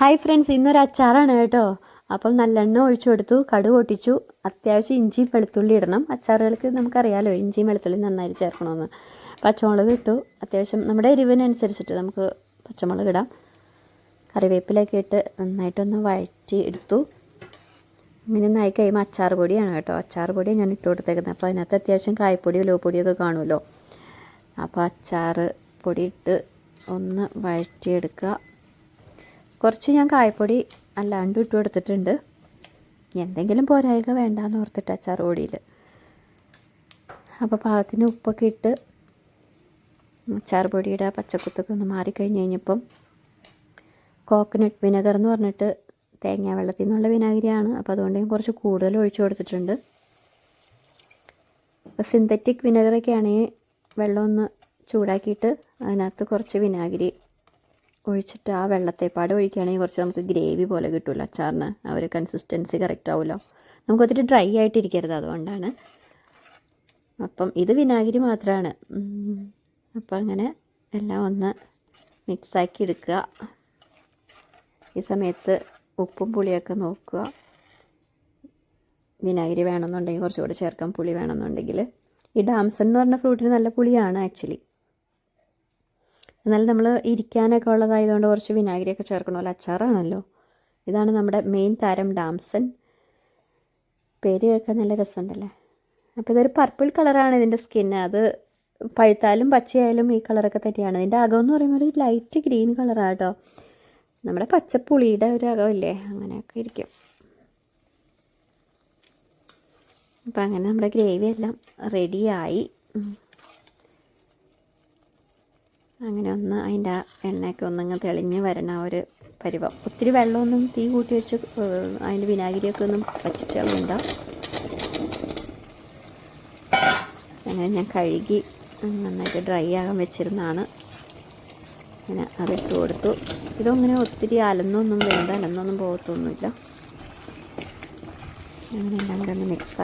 Hi friends ഇന്നൊരു അച്ചാറാണ് കേട്ടോ. അപ്പം നല്ലെണ്ണ ഒഴിച്ചു കൊടുത്തു കടുക് പൊട്ടിച്ചു. അത്യാവശ്യം ഇഞ്ചിയും വെളുത്തുള്ളി ഇടണം. അച്ചാറുകൾക്ക് നമുക്കറിയാലോ ഇഞ്ചിയും വെളുത്തുള്ളി നന്നായി ചേർക്കണമെന്ന്. പച്ചമുളക് ഇട്ടു. അത്യാവശ്യം നമ്മുടെ എരിവിനനുസരിച്ചിട്ട് നമുക്ക് പച്ചമുളക് ഇടാം. കറിവേപ്പിലൊക്കെ ഇട്ട് നന്നായിട്ടൊന്ന് വഴറ്റി എടുത്തു. ഇങ്ങനെ ഒന്നായി കഴിയുമ്പോൾ അച്ചാർ പൊടിയാണ് കേട്ടോ. അച്ചാർ പൊടി ഞാൻ ഇട്ട് കൊടുത്തേക്കുന്നത്. അപ്പോൾ അതിനകത്ത് അത്യാവശ്യം കായപ്പൊടി ലോപ്പൊടിയൊക്കെ കാണുമല്ലോ. അപ്പോൾ അച്ചാർ പൊടി ഇട്ട് ഒന്ന് വഴറ്റിയെടുക്കുക. കുറച്ച് ഞാൻ കായപ്പൊടി അല്ലാണ്ട് ഇട്ട് കൊടുത്തിട്ടുണ്ട് എന്തെങ്കിലും പോരായ്ക വേണ്ടാന്ന് ഓർത്തിട്ട് അച്ചാർ പൊടിയിൽ. അപ്പോൾ പാകത്തിന് ഉപ്പൊക്കെ ഇട്ട് അച്ചാർ പൊടിയുടെ പച്ചക്കുത്തൊക്കെ ഒന്ന് മാറിക്കഴിഞ്ഞ് കഴിഞ്ഞപ്പം കോക്കനട്ട് വിനെഗർ എന്ന് പറഞ്ഞിട്ട് തേങ്ങാ വെള്ളത്തിൽ നിന്നുള്ള വിനാഗിരിയാണ്. അപ്പോൾ അതുകൊണ്ട് ഞാൻ കുറച്ച് കൂടുതൽ ഒഴിച്ചു കൊടുത്തിട്ടുണ്ട്. അപ്പോൾ സിന്തറ്റിക് വിനെഗറൊക്കെ ആണെങ്കിൽ വെള്ളം ഒന്ന് ചൂടാക്കിയിട്ട് അതിനകത്ത് കുറച്ച് വിനാഗിരി ഒഴിച്ചിട്ട് ആ വെള്ളത്തെപ്പാട് ഒഴിക്കുകയാണെങ്കിൽ കുറച്ച് നമുക്ക് ഗ്രേവി പോലെ കിട്ടുമല്ലോ അച്ചാറിന് ആ ഒരു കൺസിസ്റ്റൻസി കറക്റ്റ് ആവുമല്ലോ നമുക്ക് ഒത്തിരി ഡ്രൈ ആയിട്ടിരിക്കരുത് അതുകൊണ്ടാണ്. അപ്പം ഇത് വിനാഗിരി മാത്രമാണ് അപ്പം അങ്ങനെ എല്ലാം ഒന്ന് മിക്സാക്കി എടുക്കുക. ഈ സമയത്ത് ഉപ്പും പുളിയൊക്കെ നോക്കുക. വിനാഗിരി വേണമെന്നുണ്ടെങ്കിൽ കുറച്ചുകൂടെ ചേർക്കാം. പുളി വേണമെന്നുണ്ടെങ്കിൽ. ഈ ഡാംസൺ എന്ന് പറഞ്ഞ ഫ്രൂട്ടിന് നല്ല പുളിയാണ് ആക്ച്വലി എന്നാൽ നമ്മൾ ഇരിക്കാനൊക്കെ ഉള്ളതായതുകൊണ്ട് കുറച്ച് വിനാഗിരിയൊക്കെ ചേർക്കണമല്ലോ. അച്ചാറാണല്ലോ. ഇതാണ് നമ്മുടെ മെയിൻ താരം ഡാംസൺ പേര് കേൾക്കാൻ നല്ല രസമുണ്ടല്ലേ? അപ്പോൾ ഇതൊരു പർപ്പിൾ കളറാണ് ഇതിന്റെ സ്കിന്ന് അത് പഴുത്താലും പച്ചയായാലും ഈ കളറൊക്കെ തന്നെയാണ്. ഇതിന്റെ എന്ന് പറയുമ്പോൾ ഒരു ലൈറ്റ് ഗ്രീൻ കളറാണ് കേട്ടോ. നമ്മുടെ പച്ചപ്പുളിയുടെ ഒരു അകമില്ലേ? അങ്ങനെയൊക്കെ ഇരിക്കും. അപ്പം അങ്ങനെ നമ്മുടെ ഗ്രേവി എല്ലാം റെഡിയായി അങ്ങനെ ഒന്ന് അതിന്റെ എണ്ണയൊക്കെ ഒന്നങ്ങ് തെളിഞ്ഞ് വരണ ഒരു പരിവം. ഒത്തിരി വെള്ളമൊന്നും തീ കൂട്ടി വെച്ച് അതിന്റെ വിനാഗിരിയൊക്കെ ഒന്നും പറ്റിച്ചുകളുണ്ട അങ്ങനെ ഞാൻ കഴുകി നന്നായിട്ട് ഡ്രൈ ആകാൻ വെച്ചിരുന്നതാണ്. അങ്ങനെ അതിട്ട് കൊടുത്തു. ഇതങ്ങനെ ഒത്തിരി അലന്നൊന്നും വേണ്ട അലന്നൊന്നും പോകത്തൊന്നുമില്ല. അങ്ങനെ എല്ലാം കൂടെ ഒന്ന് മിക്സ്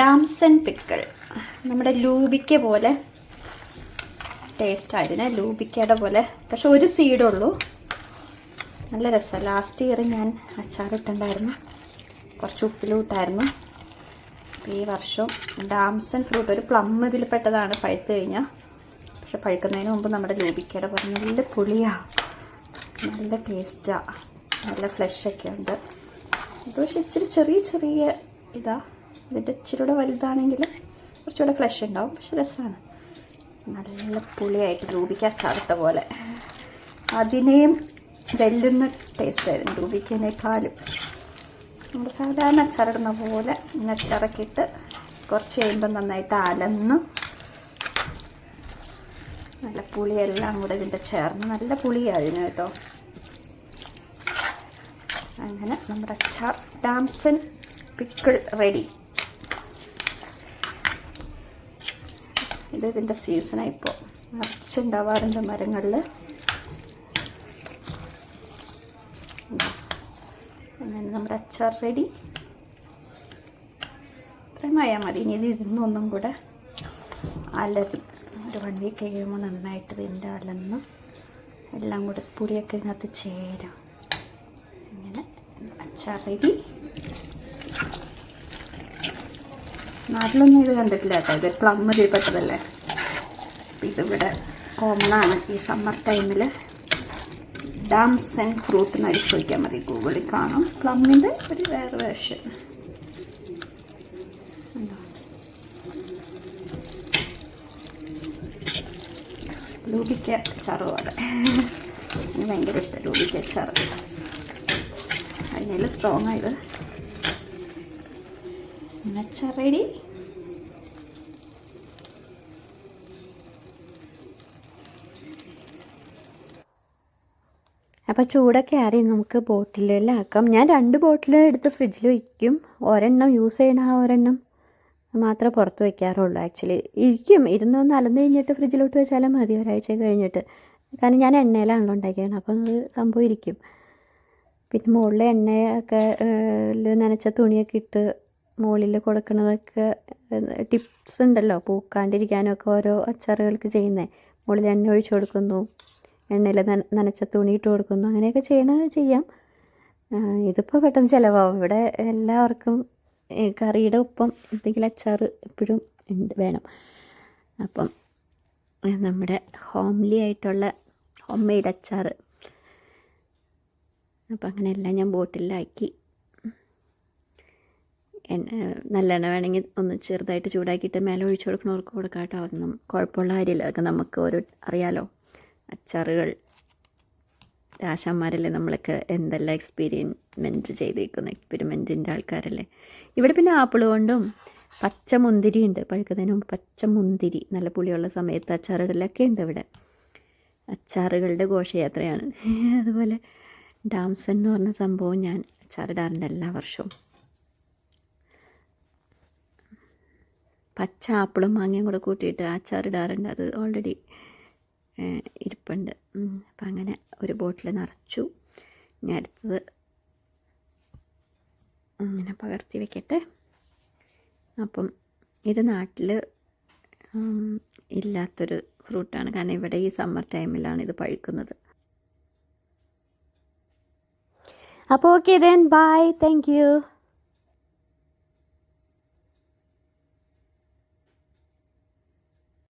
ഡാംസൺ പിക്കിൾ. നമ്മുടെ ലൂബിക്ക പോലെ ടേസ്റ്റ് ആയതിന് ലൂബിക്കയുടെ പോലെ. പക്ഷെ ഒരു സീഡുള്ളൂ നല്ല രസമാണ്. ലാസ്റ്റ് ഇയർ ഞാൻ അച്ചാറിട്ടുണ്ടായിരുന്നു കുറച്ച് ഉപ്പിലൂട്ടായിരുന്നു ഈ വർഷം ഡാംസൺ ഫ്രൂട്ട് ഒരു പ്ലം ഇതിൽ പെട്ടതാണ് പഴുത്ത് കഴിഞ്ഞാൽ പക്ഷെ പഴുക്കുന്നതിന് മുമ്പ് നമ്മുടെ ലൂബിക്കയുടെ പറഞ്ഞ നല്ല പുളിയാണ് നല്ല ടേസ്റ്റാണ് നല്ല ഫ്ലഷൊക്കെ ഉണ്ട്. ഇത് പക്ഷെ ഇച്ചിരി ചെറിയ ചെറിയ ഇതാ. ഇതിന്റെ ഇച്ചിരി കൂടെ വലുതാണെങ്കിൽ കുറച്ചുകൂടെ ഫ്ലഷ് ഉണ്ടാവും. പക്ഷെ രസമാണ് നല്ല പുളിയായിട്ട് രൂപിക്ക ചാർത്ത പോലെ. അതിനെയും വെല്ലുന്ന ടേസ്റ്റായിരുന്നു രൂപിക്കനേക്കാളും നമ്മൾ സാധാരണ അച്ചാറിടുന്ന പോലെ ഇങ്ങനെ അച്ചാറൊക്കെ കുറച്ച് കഴിയുമ്പോൾ നന്നായിട്ട് അലന്ന് നല്ല പുളിയെല്ലാം കൂടെ ഇതിന്റെ ചേർന്ന് നല്ല പുളിയായിരുന്നു കേട്ടോ. അങ്ങനെ നമ്മുടെ അച്ചാർ ഡാംസൻ പിക്കിൾ റെഡി. ഇത് ഇതിന്റെ സീസണാണ് ഇപ്പോൾ നിറച്ചുണ്ടാവാറുണ്ട് മരങ്ങളിൽ അങ്ങനെ നമ്മുടെ അച്ചാർ റെഡി ഇത്രയും ആയാൽ മതി. ഇനി ഇത് ഇരുന്നൊന്നും കൂടെ അലറി ഒരു വൺ വീക്ക് കഴിയുമ്പോൾ നന്നായിട്ട് ഇതിന്റെ അലന്ന് എല്ലാം കൂടെ പുളിയൊക്കെ ഇതിനകത്ത് ചേരും. ഇങ്ങനെ അച്ചാർ റെഡി നാട്ടിലൊന്നും ഇത് കണ്ടിട്ടില്ല കേട്ടോ. ഇത് പ്ലം ഇതിൽപ്പെട്ടതല്ലേ ഇതിവിടെ കോമൺ ആണ്. ഈ സമ്മർ ടൈമിൽ ഡാംസ് ആൻഡ് ഫ്രൂട്ട് എന്ന് അടിച്ച് വയ്ക്കാൻ മതി. ഗൂഗിളിൽ കാണും. പ്ലമ്മിന്റെ ഒരു വേറെ വേർഷൻ ലൂബിക്ക അതെ എനിക്ക് ഭയങ്കര ഇഷ്ടം ലൂബിക്ക അച്ചാറ് അതിനെല്ലാം സ്ട്രോങ് ആയത് അച്ചാർ അപ്പോൾ ചൂടൊക്കെ ആറി നമുക്ക് ബോട്ടിലാക്കാം ഞാൻ രണ്ട് ബോട്ടിൽ എടുത്ത് ഫ്രിഡ്ജിൽ വയ്ക്കും ഒരെണ്ണം യൂസ് ചെയ്യണ ആ ഒരെണ്ണം മാത്രമേ പുറത്ത് വയ്ക്കാറുള്ളൂ ആക്ച്വലി. ഇരിക്കും. ഇരുന്നൊന്ന് അലന്ന് കഴിഞ്ഞിട്ട് ഫ്രിഡ്ജിലോട്ട് വെച്ചാലും മതി ഒരാഴ്ച കഴിഞ്ഞിട്ട്. കാരണം ഞാൻ എണ്ണയിലാണല്ലോ ഉണ്ടാക്കിയത്. അപ്പം അത് സംഭവം ഇരിക്കും. പിന്നെ മുകളിൽ എണ്ണയൊക്കെ നനച്ച തുണിയൊക്കെ ഇട്ട് മുകളിൽ കൊടുക്കുന്നതൊക്കെ ടിപ്സ് ഉണ്ടല്ലോ. പൂക്കാണ്ടിരിക്കാനൊക്കെ ഓരോ അച്ചാറുകൾക്ക് ചെയ്യുന്നത് മുകളിൽ എണ്ണ ഒഴിച്ചു കൊടുക്കുന്നു. എണ്ണയിൽ നന നനച്ച തുണി ഇട്ട് കൊടുക്കുന്നു. അങ്ങനെയൊക്കെ ചെയ്യണത് ചെയ്യാം. ഇതിപ്പോൾ പെട്ടെന്ന് ചിലവാകും ഇവിടെ എല്ലാവർക്കും കറിയുടെ ഒപ്പം എന്തെങ്കിലും അച്ചാർ എപ്പോഴും വേണം. അപ്പം നമ്മുടെ ഹോംലി ആയിട്ടുള്ള ഹോം മെയ്ഡ് അച്ചാർ അപ്പം അങ്ങനെയെല്ലാം ഞാൻ ബോട്ടിലാക്കി. നല്ലെണ്ണ വേണമെങ്കിൽ ഒന്ന് ചെറുതായിട്ട് ചൂടാക്കിയിട്ട് മേലെ ഒഴിച്ചു കൊടുക്കണവർക്ക് കൊടുക്കാം കേട്ടോ. അതൊന്നും കുഴപ്പമുള്ള കാര്യമില്ല. അതൊക്കെ നമുക്ക് ഒരു അറിയാലോ. അച്ചാറുകൾ. രാശാന്മാരല്ലേ നമ്മളൊക്കെ എന്തെല്ലാം എക്സ്പീരിമെന്റ് ചെയ്തേക്കുന്ന എക്സ്പെരിമെന്റിന്റെ ആൾക്കാരല്ലേ. ഇവിടെ പിന്നെ ആപ്പിൾ കൊണ്ടും പച്ച മുന്തിരി ഉണ്ട്. പഴുക്കുന്നതിന് മുമ്പ് പച്ച മുന്തിരി നല്ല പുളിയുള്ള സമയത്ത് അച്ചാറിടലൊക്കെ ഉണ്ട് ഇവിടെ. അച്ചാറുകളുടെ ഘോഷയാത്രയാണ്. അതുപോലെ ഡാംസൺ എന്ന് പറഞ്ഞ സംഭവം ഞാൻ അച്ചാറിടാറുണ്ട് എല്ലാ വർഷവും. പച്ച ആപ്പിളും മാങ്ങയും കൂടെ കൂട്ടിയിട്ട് അച്ചാറിടാറുണ്ട്. അത് ഓൾറെഡി ഇരിപ്പുണ്ട്. അപ്പം അങ്ങനെ ഒരു ബോട്ടിൽ നിറച്ചു. ഇനി അടുത്തത് അങ്ങനെ പകർത്തി വെക്കട്ടെ. അപ്പം ഇത് നാട്ടിൽ ഇല്ലാത്തൊരു ഫ്രൂട്ടാണ്. കാരണം ഇവിടെ ഈ സമ്മർ ടൈമിലാണ് ഇത് പഴുക്കുന്നത്. അപ്പോൾ okay then bye. Thank you.